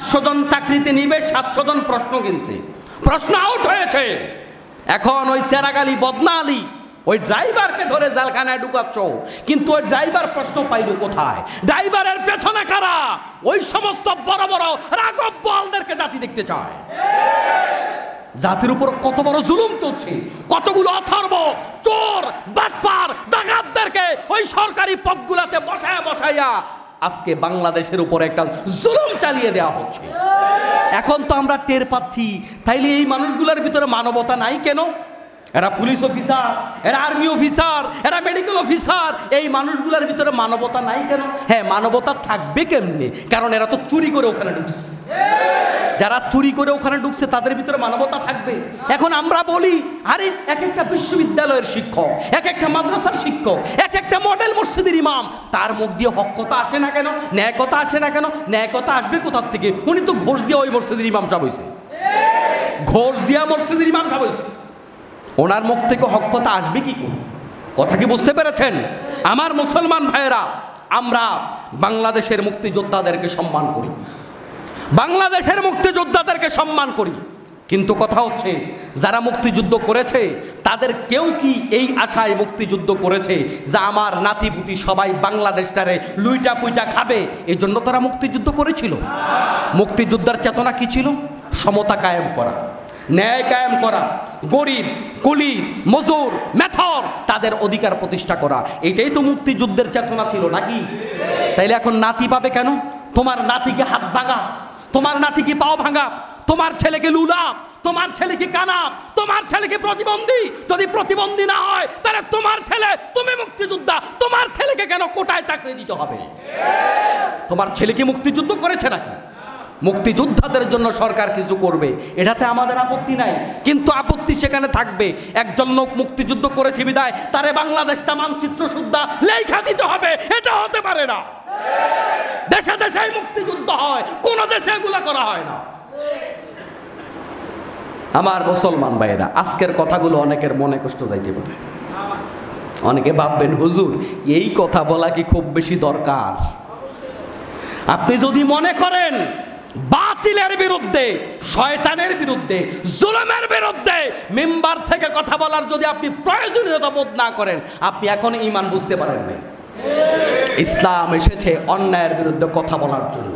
পাঁচশো জন চাকরিতে নিবে, সাতশো জন প্রশ্ন কিনছে। প্রশ্ন আউট হয়েছে। এখন ওই সেরাগালি বদনা আলী, ওই ড্রাইভারকে ধরে জালখানায় ঢুকাচ্ছ। কিন্তু ওই ড্রাইভার প্রশ্ন পাইল কোথায়? ড্রাইভারের পেছনে কারা? ওই সমস্ত বড় বড় রাগব বলদেরকে জাতি দেখতে চায়। জাতির উপর কত বড় জুলুম চলছে। কতগুলো অথর্ব, চোর, বাটপার, ডাকাতদেরকে ওই সরকারি পদগুলাতে বসায়া বসাইয়া আজকে বাংলাদেশের উপর একটা জুলুম চালিয়ে দেওয়া হচ্ছে। এখন তো আমরা টের পাচ্ছি। তাইলে এই মানুষগুলোর ভিতরে মানবতা নাই কেন? এরা পুলিশ অফিসার, এরা আর্মি অফিসার, এরা মেডিকেল অফিসার। এই মানুষগুলোর ভিতরে মানবতা নাই কেন? হ্যাঁ মানবতা থাকবে কেমনে? কারণ এরা তো চুরি করে ওখানে ঢুকছে। যারা চুরি করে ওখানে ঢুকছে, তাদের ভিতরে মানবতা থাকবে। এখন আমরা বলি, আরে এক একটা বিশ্ববিদ্যালয়ের শিক্ষক এক একটা মাদ্রাসার শিক্ষক এক একটা মডেল মসজিদের ইমাম, তার মুখ দিয়ে হক কথা আসে না কেন, ন্যায় কথা আসে না কেন, ন্যায় কথা আসবে কোথার থেকে? উনি তো ঘোষ দিয়ে ওই মসজিদের ইমাম সাহেব হয়েছে ঘোষ দিয়া মসজিদের ইমাম সাহেব হয়েছে ওনার মুখ থেকে হক কথা আসবে কি করে? কথা কি বুঝতে পেরেছেন? আমার মুসলমান ভাইয়েরা, আমরা বাংলাদেশের মুক্তিযোদ্ধাদেরকে সম্মান করি। বাংলাদেশের মুক্তিযোদ্ধাদেরকে সম্মান করি। কিন্তু কথা হচ্ছে, যারা মুক্তিযুদ্ধ করেছে, তাদের কেউ কি এই আশায় মুক্তিযুদ্ধ করেছে যে আমার নাতিপুতি সবাই বাংলাদেশটারে লুইটা পুইটা খাবে? এই জন্য তারা মুক্তিযুদ্ধ করেছিল। মুক্তিযোদ্ধার চেতনা কি ছিল? সমতা কায়েম করা, ন্যায় কায়েম করা, গরিব, কুলি, মজুর, মেথর, তাদের অধিকার প্রতিষ্ঠা করা। এটাই তো মুক্তিযুদ্ধের চেতনা ছিল নাকি? তাইলে এখন নাতি পাবে কেন? তোমার নাতিকে হাত ভাঙা তোমার নাতিকে পাও ভাঙা? তোমার ছেলেকে লুলা, তোমার ছেলেকে কানা, তোমার ছেলেকে প্রতিবন্ধী। যদি প্রতিবন্ধী না হয়, তাহলে তোমার ছেলে, তুমি মুক্তিযোদ্ধা। তোমার ছেলেকে কেন কোটায় চাকরি দিতে হবে? তোমার ছেলে কি মুক্তিযুদ্ধ করেছে নাকি? মুক্তিযোদ্ধাদের জন্য সরকার কিছু করবে, এটাতে আমাদের আপত্তি নাই। কিন্তু আপত্তি সেখানে থাকবে। একজন লোক মুক্তিযুদ্ধ করেছে বিদায়, তারে বাংলাদেশটা মানচিত্র সুদ্ধা লেখা দিতে হবে, এটা হতে পারে না। দেশে দেশে মুক্তিযুদ্ধ হয়, কোন দেশে এগুলা করা হয় না। আমার মুসলমান ভাইয়েরা, আজকের কথাগুলো অনেকের মনে কষ্ট যাইতে পারে। অনেকে ভাববেন, হুজুর, এই কথা বলা কি খুব বেশি দরকার? আপনি যদি মনে করেন, বাতিলের বিরুদ্ধে, শয়তানের বিরুদ্ধে, জুলুমের বিরুদ্ধে মেম্বার থেকে কথা বলার যদি আপনি প্রয়োজনীয়তা বোধ না করেন, আপনি এখন ইমান বুঝতে পারেন নাই। ইসলাম এসেছে অন্যায়ের বিরুদ্ধে কথা বলার জন্য।